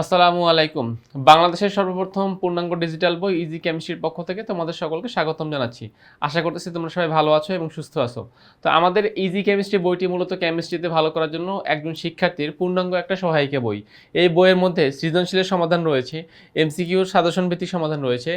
আসসালামু আলাইকুম। বাংলাদেশের সর্বপ্রথম পূর্ণাঙ্গ ডিজিটাল বই ইজি কেমিস্ট্রির পক্ষ থেকে তোমাদের সকলকে স্বাগতম জানাচ্ছি। আশা করতেছি তোমরা সবাই ভালো আছো এবং সুস্থ আছো। তো আমাদের ইজি কেমিস্ট্রি বইটি মূলত কেমিস্ট্রিতে ভালো করার জন্য একজন শিক্ষার্থীর পূর্ণাঙ্গ একটা সহায়িকা বই। এই বইয়ের মধ্যে সৃজনশীলের সমাধান রয়েছে এমসিকিউর সাজেশন ভিত্তিক সমাধান রয়েছে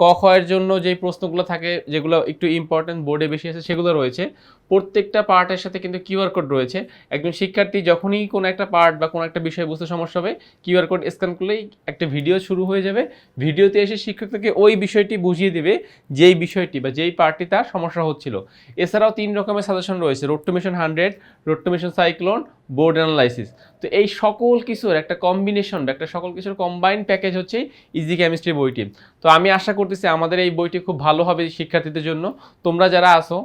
ক, খ এর জন্য যেই প্রশ্নগুলো থাকে, যেগুলো একটু ইম্পর্টেন্ট বোর্ডে বেশি আছে, সেগুলো রয়েছে। প্রত্যেকটা পার্টের সাথে কিন্তু কিউআর কোড রয়েছে। একজন শিক্ষার্থী যখনই কোনো একটা পার্ট বা কোনো একটা বিষয় বুঝতে সমস্যা হবে কিউআর কোড স্ক্যান করলেই একটা ভিডিও শুরু হয়ে যাবে। ভিডিওতে এসে শিক্ষক থেকে ওই বিষয়টি বুঝিয়ে দেবে, যেই বিষয়টি বা যেই পার্টটি তার সমস্যা হচ্ছিল। এছাড়াও তিন রকমের সাজেশন রয়েছে road to mission hundred road to mission cyclone board analysis তো এই সকল কিছুর একটা কম্বিনেশন বা একটা সকল কিছুর কম্বাইন প্যাকেজ হচ্ছে ইজি কেমিস্ট্রি বইটি। তো আমি আশা করতেছি আমাদের এই বইটি খুব ভালো হবে শিক্ষার্থীদের জন্য। তোমরা যারা আসো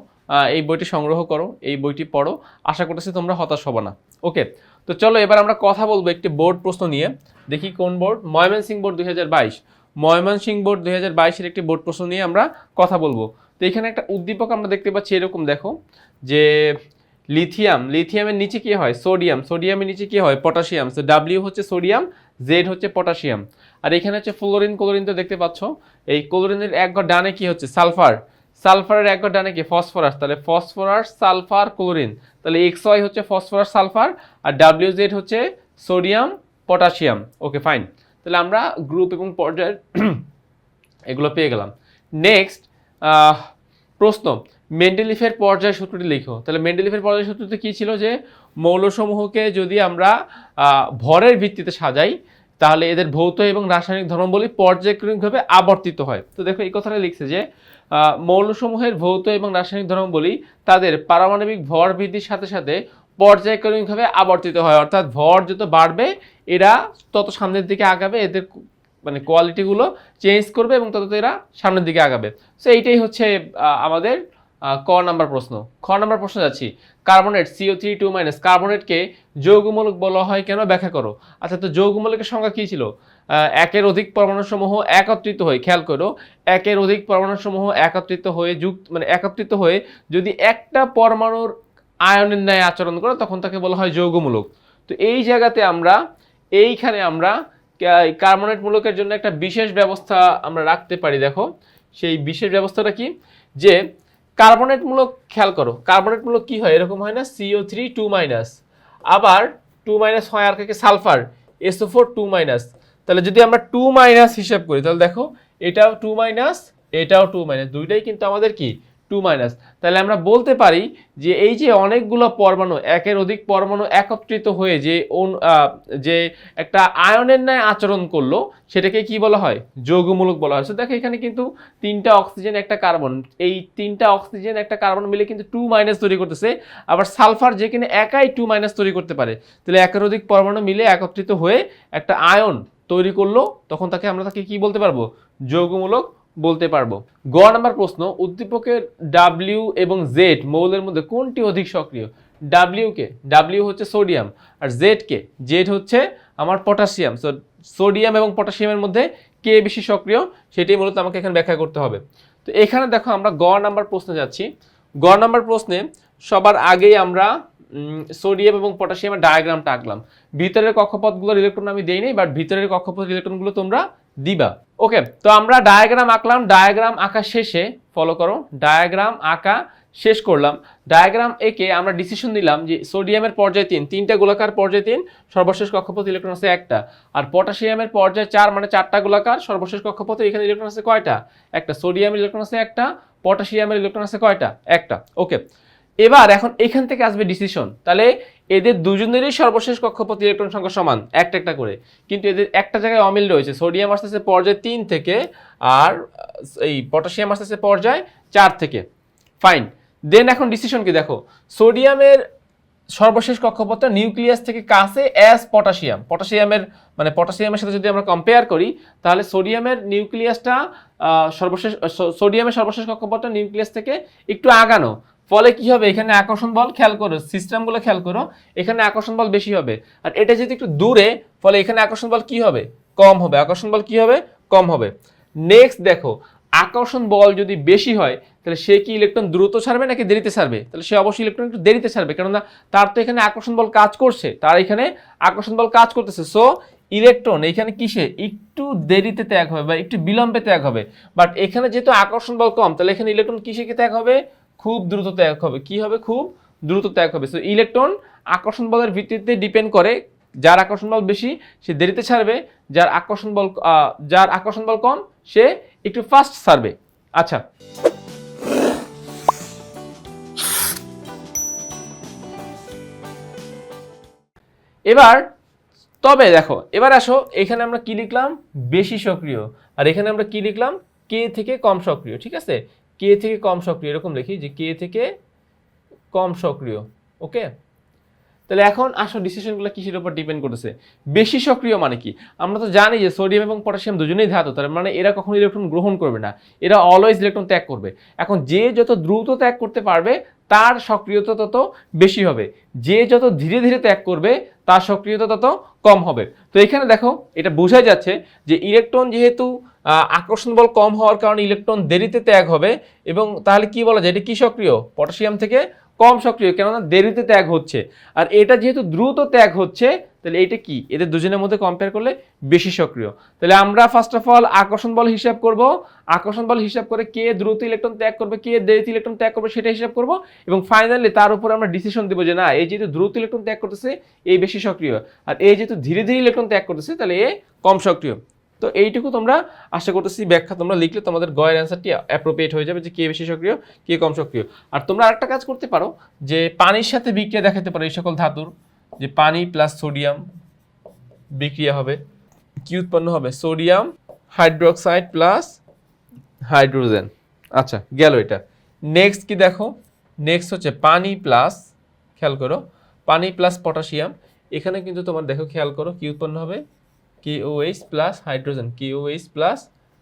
এই বইটি সংগ্রহ করো, এই বইটি পড়ো। আশা করতেছি তোমরা হতাশ হবে না। ওকে, তো চলো এবার আমরা কথা বলব একটি বোর্ড প্রশ্ন নিয়ে। দেখি কোন বোর্ড? ময়মনসিং বোর্ড দুই হাজার বাইশ। ময়মনসিং বোর্ড দুই হাজার বাইশের একটি বোর্ড প্রশ্ন নিয়ে আমরা কথা বলব। তো এখানে একটা উদ্দীপক আমরা দেখতে পাচ্ছি এরকম, দেখো, যে লিথিয়াম, লিথিয়ামের নিচে কি হয়? সোডিয়াম। সোডিয়ামের নিচে কি হয়? পটাশিয়াম। তো ডাব্লিউ হচ্ছে সোডিয়াম জেড হচ্ছে পটাশিয়াম। আর এখানে হচ্ছে ফ্লোরিন, ক্লোরিন তো দেখতে পাচ্ছ। এই ক্লোরিনের এক ঘর ডানে কি হচ্ছে? সালফার। সালফারের এক ঘর ডানে কি ফসফরাস? তাহলে ফসফরাস, সালফার, ক্লোরিন। তাহলে এক্স ওয়াই হচ্ছে ফসফরাস, সালফার আর ডাব্লিউ জেড হচ্ছে সোডিয়াম, পটাশিয়াম। Okay, fine. তাহলে আমরা গ্রুপ এবং পর্যায়ের এগুলো পেয়ে গেলাম। নেক্সট প্রশ্ন। মেন্ডেলিফের পর্যায় সূত্রটি লিখো। তাহলে মেন্ডেলিফের পর্যায় সূত্রটি কী ছিল যে, মৌলসমূহকে যদি আমরা ভরের ভিত্তিতে সাজাই তাহলে এদের ভৌত এবং রাসায়নিক ধর্মাবলী পর্যায়ক্রমিকভাবে আবর্তিত হয়। তো দেখো, এই কথাটা লিখছে যে মৌলসমূহের ভৌত এবং রাসায়নিক ধর্মাবলী তাদের পারমাণবিক ভর বৃদ্ধির সাথে সাথে পর্যায়ক্রমিকভাবে আবর্তিত হয়। অর্থাৎ ভর যত বাড়বে, এরা তত সামনের দিকে আগাবে, এদের মানে কোয়ালিটিগুলো চেঞ্জ করবে এবং তত এরা সামনের দিকে আগাবে। সো এইটাই হচ্ছে আমাদের ক নাম্বার প্রশ্ন। খ নাম্বার প্রশ্ন যাচ্ছি। Carbonate CO three two minus কার্বনেটকে যৌগমূলক বলা হয় কেন? ব্যাখ্যা করো। আচ্ছা তো যৌগমূলকের সংখ্যা কী ছিল? একের অধিক পরমাণুসমূহ একত্রিত হয়ে, খেয়াল করো, একের অধিক পরমাণুসমূহ একত্রিত হয়ে যুক্ত মানে একত্রিত হয়ে যদি একটা পরমাণুর আয়নের ন্যায় আচরণ করে, তখন তাকে বলা হয় যৌগমূলক। তো এই জায়গাতে আমরা, এইখানে আমরা কার্বনেট মূলকের জন্য একটা বিশেষ ব্যবস্থা আমরা রাখতে পারি। দেখো, সেই বিশেষ ব্যবস্থাটা কি? যে কার্বনেট মূলক খেয়াল করো কার্বনেট মূলক কি হয়? এরকম হয় না সিও থ্রি টু মাইনাস আবার টু মাইনাস হয় আর কাকে? Sulphur SO four two minus তাহলে যদি আমরা টু মাইনাস হিসাব করি, তাহলে দেখো, এটাও টু মাইনাস এটাও টু মাইনাস দুইটাই কিন্তু আমাদের কি? টু মাইনাস তাহলে আমরা বলতে পারি যে এই যে অনেকগুলো পরমাণু, একের অধিক পরমাণু একত্রিত হয়ে যে যে একটা আয়নের ন্যায় আচরণ করল, সেটাকে কি বলা হয়? যৌগমূলক বলা হয়। So, দেখো এখানে কিন্তু তিনটা অক্সিজেন একটা কার্বন এই তিনটা অক্সিজেন একটা কার্বন মিলে কিন্তু টু মাইনাস তৈরি করতেছে। আবার সালফার যেখানে একাই টু মাইনাস তৈরি করতে পারে। তাহলে একের অধিক পরমাণু মিলে একত্রিত হয়ে একটা আয়ন তৈরি করল, তখন তাকে আমরা তাকে কি বলতে পারব? যৌগমূলক বলতে পারব। গ নাম্বার প্রশ্ন, উদ্দীপকের ডাব্লিউ এবং জেড মৌলের মধ্যে কোনটি অধিক সক্রিয়? ডাব্লিউ কে ডাব্লিউ হচ্ছে সোডিয়াম আর জেড কে জেড হচ্ছে আমার পটাশিয়াম। সো সোডিয়াম এবং পটাশিয়ামের মধ্যে কে বেশি সক্রিয় সেটাই মূলত আমাকে এখানে ব্যাখ্যা করতে হবে। তো এখানে দেখো আমরা গ নাম্বার প্রশ্নে যাচ্ছি। গ নাম্বার প্রশ্নে সবার আগেই আমরা সোডিয়াম এবং পটাশিয়ামের ডায়াগ্রামটা আঁকলাম। ভিতরের কক্ষপথগুলোর ইলেকট্রন আমি দেই নাই বাট ভিতরের কক্ষপথ ইলেকট্রনগুলো তোমরা দিবা। ওকে তো আমরা ডায়াগ্রাম আঁকলাম ডায়াগ্রাম আঁকা শেষে ফলো করো ডায়াগ্রাম আঁকা শেষ করলাম। ডায়াগ্রাম একে আমরা ডিসিশন দিলাম যে সোডিয়ামের পর্যায় তিন, তিনটা গোলাকার পর্যায় তিন, সর্বশেষ কক্ষপথ ইলেকট্রন আছে একটা। আর পটাশিয়ামের পর্যায় চার মানে চারটা গোলাকার, সর্বশেষ কক্ষপথে এখানে ইলেকট্রন আছে কয়টা? একটা। সোডিয়ামের ইলেকট্রন আছে একটা পটাশিয়ামের ইলেকট্রন আছে কয়টা? একটা। ওকে এবার এখন এখান থেকে আসবে ডিসিশন তাহলে এদের দুজনেরই সর্বশেষ কক্ষপথ ইলেকট্রন সংখ্যা সমান, একটা একটা করে। কিন্তু এদের একটা জায়গায় অমিল রয়েছে সোডিয়াম আসতেছে পর্যায় তিন থেকে, আর এই পটাশিয়াম আসতেছে পর্যায় চার থেকে। ফাইন দেন এখন ডিসিশন কি দেখো? সোডিয়ামের সর্বশেষ কক্ষপথটা নিউক্লিয়াস থেকে কাছে অ্যাস পটাশিয়াম পটাশিয়ামের মানে পটাশিয়ামের সাথে যদি আমরা কম্পেয়ার করি, তাহলে সোডিয়ামের নিউক্লিয়াসটা সর্বশেষ সোডিয়ামের সর্বশেষ কক্ষপথটা নিউক্লিয়াস থেকে একটু আগানো। ফলে কি হবে? এখানে আকর্ষণ বল খেয়াল করো সিস্টেমগুলো খেয়াল করো, এখানে আকর্ষণ বল বেশি হবে। আর এটা যদি একটু দূরে, ফলে এখানে আকর্ষণ বল কি হবে? কম হবে। আকর্ষণ বল কি হবে? কম হবে। নেক্সট দেখো, আকর্ষণ বল যদি বেশি হয়, তাহলে সে কি ইলেকট্রন দ্রুত ছাড়বে নাকি দেরিতে ছাড়বে? তাহলে সে অবশ্যই ইলেকট্রন একটু দেরিতে ছাড়বে, কেননা তার তো এখানে আকর্ষণ বল কাজ করছে, তার এখানে আকর্ষণ বল কাজ করতেছে। সো ইলেকট্রন এখানে কিসে? একটু দেরিতে ত্যাগ হবে বা একটু বিলম্বে ত্যাগ হবে। বাট এখানে যেহেতু আকর্ষণ বল কম, তাহলে এখানে ইলেকট্রন কিসে ত্যাগ হবে? খুব দ্রুত ত্যাগ হবে। কি হবে? খুব দ্রুত ত্যাগ হবে। সো ইলেকট্রন আকর্ষণ বলের ভিত্তিতে ডিপেন্ড করে যার আকর্ষণ বল বেশি, সে দেরিতে ছাড়বে। যার আকর্ষণ বল যার আকর্ষণ বল কম, সে একটু ফাস্ট ছাড়বে। আচ্ছা। এবার, তবে দেখো, এবার আসো, এখানে আমরা কি লিখলাম? বেশি সক্রিয়। আর এখানে আমরা কি লিখলাম? কে থেকে কম সক্রিয়, ঠিক আছে? কে থেকে কম সক্রিয়, এরকম লিখি যে কে থেকে কম সক্রিয় ওকে তাহলে এখন আসো ডিসিশনগুলো কিসের উপর ডিপেন্ড করতেছে? বেশি সক্রিয় মানে কি? আমরা তো জানি যে সোডিয়াম এবং পটাশিয়াম দুজনেই ধাতু, তার মানে এরা কখনো ইলেকট্রন গ্রহণ করবে না, এরা অলওয়েজ ইলেকট্রন ত্যাগ করবে। এখন যে যত দ্রুত ত্যাগ করতে পারবে, তার সক্রিয়তা তত বেশি হবে। যে যত ধীরে ধীরে ত্যাগ করবে, তার সক্রিয়তা তত কম হবে। তো এখানে দেখো, এটা বোঝা যাচ্ছে যে ইলেকট্রন যেহেতু আকর্ষণ বল কম হওয়ার কারণে ইলেকট্রন দেরিতে ত্যাগ হবে এবং তাহলে কি বলা যায়? এটা কি সক্রিয়? পটাশিয়াম থেকে কম সক্রিয়, কেননা দেরিতে ত্যাগ হচ্ছে। আর এটা যেহেতু দ্রুত ত্যাগ হচ্ছে, তাহলে এটা কি? এদের দুজনের মধ্যে কম্পেয়ার করলে বেশি সক্রিয়। তাহলে আমরা ফার্স্ট অফ অল আকর্ষণ বল হিসাব করব। আকর্ষণ বল হিসাব করে কে দ্রুত ইলেকট্রন ত্যাগ করবে, কে দেরিতে ইলেকট্রন ত্যাগ করবে সেটা হিসাব করব। এবং ফাইনালি তার উপর আমরা ডিসিশন দেবো যে না, এই যেহেতু দ্রুত ইলেকট্রন ত্যাগ করতেছে, এই বেশি সক্রিয়। আর এই যেহেতু ধীরে ধীরে ইলেকট্রন ত্যাগ করতেছে, তাহলে এ কম সক্রিয়। তো এইটুকু তোমরা আশা করতেছি ব্যাখ্যা তোমরা লিখলে তোমাদের গয়ের অ্যান্সারটি অ্যাপ্রোপ্রিয়েট হয়ে যাবে যে কে বেশি সক্রিয়, কে কম সক্রিয়। আর তোমরা আরেকটা কাজ করতে পারো যে পানির সাথে বিক্রিয়া দেখাতে পারো এই সকল ধাতুর, যে পানি প্লাস সোডিয়াম বিক্রিয়া হবে, কি উৎপন্ন হবে? সোডিয়াম হাইড্রোক্সাইড প্লাস হাইড্রোজেন আচ্ছা গেল এটা। নেক্সট কি দেখো? নেক্সট হচ্ছে পানি প্লাস খেয়াল করো, পানি প্লাস পটাশিয়াম এখানে কিন্তু তোমার দেখো, খেয়াল করো, কি উৎপন্ন হবে? KOH plus hydrogen KOH plus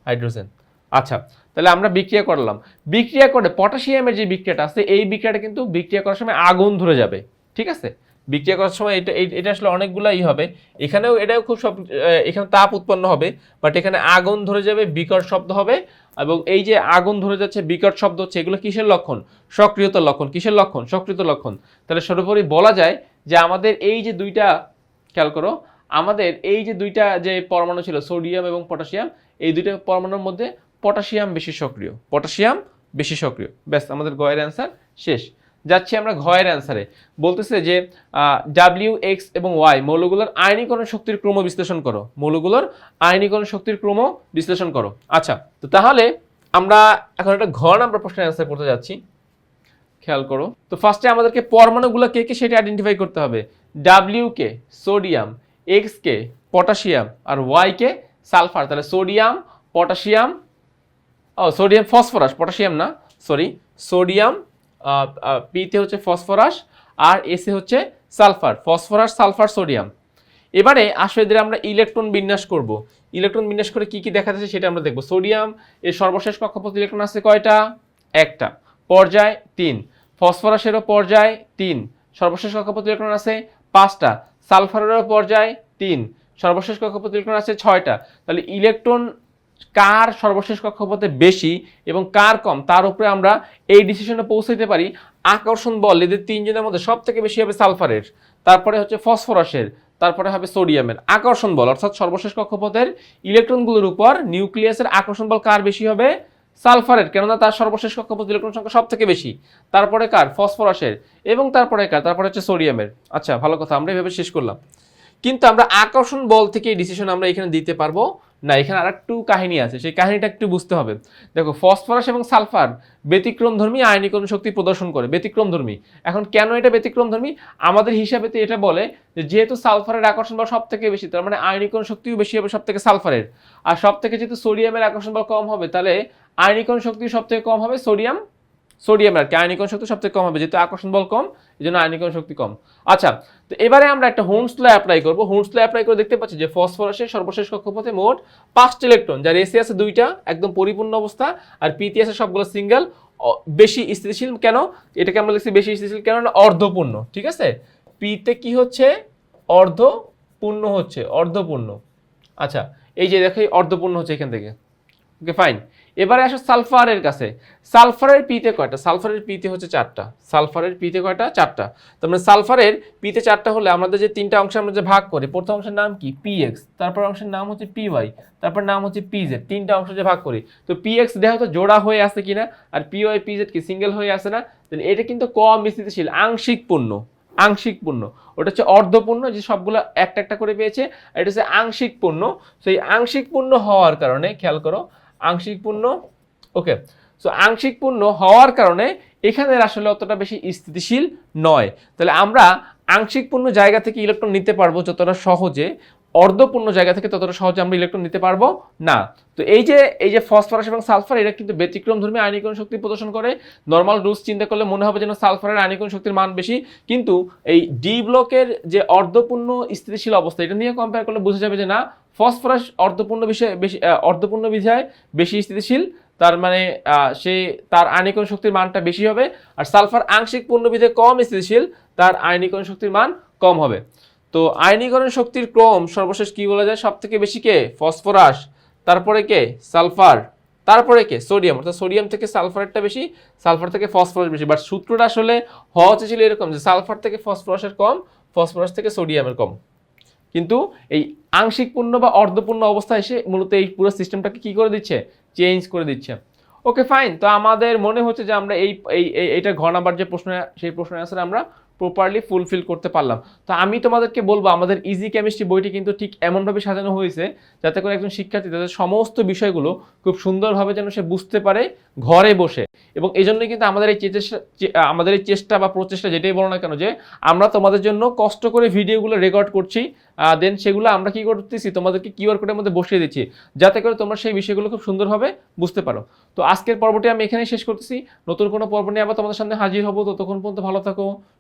hydrogen আচ্ছা তাহলে আমরা বিক্রিয়া করলাম। বিক্রিয়া করে পটাশিয়ামের যে বিক্রিয়াটা আছে, এই বিক্রিয়াটা কিন্তু বিক্রিয়া করার সময় আগুন ধরে যাবে, ঠিক আছে? বিক্রিয়া করার সময় এটা এটা আসলে অনেকগুলাই হবে। এখানেও, এটাও খুব সব এখানে তাপ উৎপন্ন হবে বাট এখানে আগুন ধরে যাবে, বিকট শব্দ হবে, এবং এই যে আগুন ধরে যাচ্ছে, বিকট শব্দ হচ্ছে, এগুলো কিসের লক্ষণ? সক্রিয়তার লক্ষণ। কিসের লক্ষণ? সক্রিয়ত লক্ষণ। তাহলে সর্বোপরি বলা যায় যে আমাদের এই যে দুইটা, খেয়াল করো আমাদের এই যে দুইটা যে পরমাণু ছিল, সোডিয়াম এবং পটাশিয়াম, এই দুইটা পরমাণুর মধ্যে পটাশিয়াম বেশি সক্রিয়। পটাশিয়াম বেশি সক্রিয়। ব্যাস, আমাদের গয়ের অ্যান্সার শেষ। যাচ্ছি আমরা ঘয়ের অ্যান্সারে বলতেছে যে ডাব্লিউ এক্স এবং ওয়াই মৌলগুলোর আয়নীকরণ শক্তির ক্রম বিশ্লেষণ করো। মৌলগুলোর আয়নীকরণ শক্তির ক্রম বিশ্লেষণ করো। আচ্ছা তো তাহলে আমরা এখন একটা ঘ নাম্বার প্রশ্নের অ্যান্সার করতে যাচ্ছি। খেয়াল করো। তো ফার্স্টে আমাদেরকে পরমাণুগুলো কে কে সেটা আইডেন্টিফাই করতে হবে? ডাব্লিউ কে সোডিয়াম এক্স কে পটাশিয়াম আর ওয়াই কে সালফার তাহলে সোডিয়াম পটাশিয়াম ও সোডিয়াম ফসফরাস পটাশিয়াম না সরি সোডিয়াম পিতে হচ্ছে ফসফরাস আর এসে হচ্ছে সালফার ফসফরাস সালফার সোডিয়াম এবারে আসলে এদের আমরা ইলেকট্রন বিন্যাস করব। ইলেকট্রন বিন্যাস করে কি কি দেখা যাচ্ছে সেটা আমরা দেখব। সোডিয়াম এর সর্বশেষ কক্ষপথ ইলেকট্রন আছে কয়টা? একটা। পর্যায় তিন। ফসফরাসেরও পর্যায় তিন। সর্বশেষ কক্ষপথ ইলেকট্রন আছে পাঁচটা। সালফারেরও পর্যায় তিন, সর্বশেষ কক্ষপথ ইলেকট্রন আছে ছয়টা। তাহলে ইলেকট্রন কার সর্বশেষ কক্ষপথে বেশি এবং কার কম, তার উপরে আমরা এই ডিসিশনে পৌঁছাইতে পারি। আকর্ষণ বল এদের তিনজনের মধ্যে সব থেকে বেশি হবে সালফারের, তারপরে হচ্ছে ফসফরাসের, তারপরে হবে সোডিয়ামের। আকর্ষণ বল, অর্থাৎ সর্বশেষ কক্ষপথের ইলেকট্রনগুলোর উপর নিউক্লিয়াসের আকর্ষণ বল কার বেশি হবে? সালফারের কেননা তার সর্বশেষ কক্ষপথ ইলেকট্রন সংখ্যা সব থেকে বেশি। তারপরে কার? ফসফরাসের। এবং তারপরে কার? তারপরে হচ্ছে সোডিয়ামের। আচ্ছা ভালো কথা আমরা এভাবে শেষ করলাম। কিন্তু আমরা আকর্ষণ বল থেকে এই ডিসিশন আমরা এখানে দিতে পারব? না, এখানে আর একটু কাহিনী আছে, সেই কাহিনীটা একটু বুঝতে হবে। দেখো, ফসফরাস এবং সালফার ব্যতিক্রমধর্মী আয়নীকরণ শক্তি প্রদর্শন করে, ব্যতিক্রমধর্মী। এখন কেন এটা ব্যতিক্রমধর্মী? আমাদের হিসাবে তো এটা বলে যেহেতু সালফারের আকর্ষণ বল সব থেকে বেশি, তার মানে আয়নীকরণ শক্তিও বেশি হবে সব থেকে সালফারের। আর সব থেকে যেহেতু সোডিয়ামের আকর্ষণ বল কম হবে, তাহলে আয়নীকরণ শক্তি সব থেকে কম হবে? সোডিয়াম? সোডিয়াম আর কি আয়নীকরণ শক্তি সবথেকে কম হবে, যেহেতু আকর্ষণ বল কম এই জন্য আয়নীকরণ শক্তি কম। আচ্ছা তো এবারে আমরা একটা হোমসলো অ্যাপ্লাই করব। হোমসলো অ্যাপ্লাই করে দেখতে পাচ্ছি যে ফসফরাসের সর্বশেষ কক্ষপথে মোট পাঁচটি ইলেকট্রন যার এসি আছে দুইটা, একদম পরিপূর্ণ অবস্থা, আর পিটি আছে সবগুলো সিঙ্গেল বেশি স্থিতিশীল কেন? এটাকে আমরা লিখছি বেশি স্থিতিশীল কেন? অর্ধপূর্ণ, ঠিক আছে? পিতে কি হচ্ছে? অর্ধপূর্ণ হচ্ছে, অর্ধপূর্ণ। আচ্ছা এই যে দেখো অর্ধপূর্ণ হচ্ছে এখান থেকে। ওকে ফাইন এবারে আসো সালফারের কাছে। সালফারের পিতে কয়টা? সালফারের পিতে হচ্ছে চারটা। সালফারের পিতে কয়টা? চারটা। তার মানে সালফারের পিতে চারটা হলে আমাদের যে তিনটা অংশে আমরা যে ভাগ করি, প্রথম অংশের নাম কি? পিএক্স তারপর অংশের নাম হচ্ছে পিওয়াই তারপর নাম হচ্ছে পিজেড তিনটা অংশ যে ভাগ করি। তো পিএক্স দেহ তো জোড়া হয়ে আছে কিনা? আর পিওয়াই পিজেড কি সিঙ্গেল হয়ে আছে না? তাহলে এটা কিন্তু কম স্থিতিশীল আংশিক পূর্ণ। আংশিক পূর্ণ। ওটা হচ্ছে অর্ধপূর্ণ, যে সবগুলো একটা একটা করে পেয়েছে। এটা হচ্ছে আংশিক পূর্ণ। সেই আংশিক পূর্ণ হওয়ার কারণে, খেয়াল করো আংশিক পূর্ণ, ওকে সো আংশিক পূর্ণ হওয়ার কারণে এখানের আসলে অতটা বেশি স্থিতিশীল নয়। তাহলে আমরা আংশিক পূর্ণ জায়গা থেকে ইলেকট্রন নিতে পারব যতটা সহজে অর্ধপূর্ণ জায়গা থেকে ততটা সহজে আমরা ইলেকট্রন নিতে পারব না। তো এই যে এই যে ফসফরাস এবং সালফার এরা কিন্তু ব্যতিক্রম ধর্মী আয়নীকরণ শক্তি প্রদর্শন করে। নর্মাল রুলস চিন্তা করলে মনে হবে যেন সালফারের আয়নীকরণ শক্তির মান বেশি। কিন্তু এই ডি ব্লকের যে অর্ধপূর্ণ স্থিতিশীল অবস্থা, এটা নিয়ে কম্পেয়ার করলে বোঝা যাবে যে না ফসফরাস অর্ধপূর্ণ বিষয়ে বেশি অর্ধপূর্ণ বিষয়ে বেশি স্থিতিশীল। তার মানে সে তার আয়নীকরণ শক্তির মানটা বেশি হবে। আর সালফার আংশিক পূর্ণবিধে কম স্থিতিশীল, তার আয়নীকরণ শক্তির মান কম হবে। তো আয়নীকরণ শক্তির ক্রম সর্বশেষ কি বলা যায়? সব থেকে বেশি কে? ফসফরাস। তারপরে কে? সালফার। তারপরে কে? সোডিয়াম। অর্থাৎ সোডিয়াম থেকে সালফারেরটা বেশি, সালফার থেকে ফসফরাস বেশি। বাট সূত্রটা আসলে হওয়া উচিত ছিল এরকম যে সালফার থেকে ফসফরাসের কম, ফসফরাস থেকে সোডিয়ামের কম। কিন্তু এই আংশিক পূর্ণ বা অর্ধপূর্ণ অবস্থা এসে মূলত এই পুরো সিস্টেমটাকে কি করে দিচ্ছে? চেঞ্জ করে দিচ্ছে। Okay, fine. তো আমাদের মনে হচ্ছে যে আমরা এই এই, এই- এইটা ঘ নাম্বার যে প্রশ্ন সেই প্রশ্নের অ্যান্সার আমরা প্রপারলি ফুলফিল করতে পারলাম। তো আমি তোমাদেরকে বলব, আমাদের ইজি কেমিস্ট্রি বইটি কিন্তু ঠিক এমনভাবে সাজানো হয়েছে যাতে করে একজন শিক্ষার্থী তাদের সমস্ত বিষয়গুলো খুব সুন্দরভাবে যেন সে বুঝতে পারে ঘরে বসে। এবং এই জন্যই কিন্তু আমাদের এই চেষ্টা আমাদের এই চেষ্টা বা প্রচেষ্টা যেটাই বলো না কেন যে, আমরা তোমাদের জন্য কষ্ট করে ভিডিওগুলো রেকর্ড করছি দেন সেগুলো আমরা কি করতেছি, তোমাদেরকে কিউআর কোডের মধ্যে বসিয়ে দিচ্ছি, যাতে করে তোমরা সেই বিষয়গুলো খুব সুন্দরভাবে বুঝতে পারো। তো আজকের পর্বটি আমি এখানেই শেষ করতেছি। নতুন কোনো পর্ব নিয়ে আবার তোমাদের সামনে হাজির হব। ততক্ষণ পর্যন্ত ভালো থাকো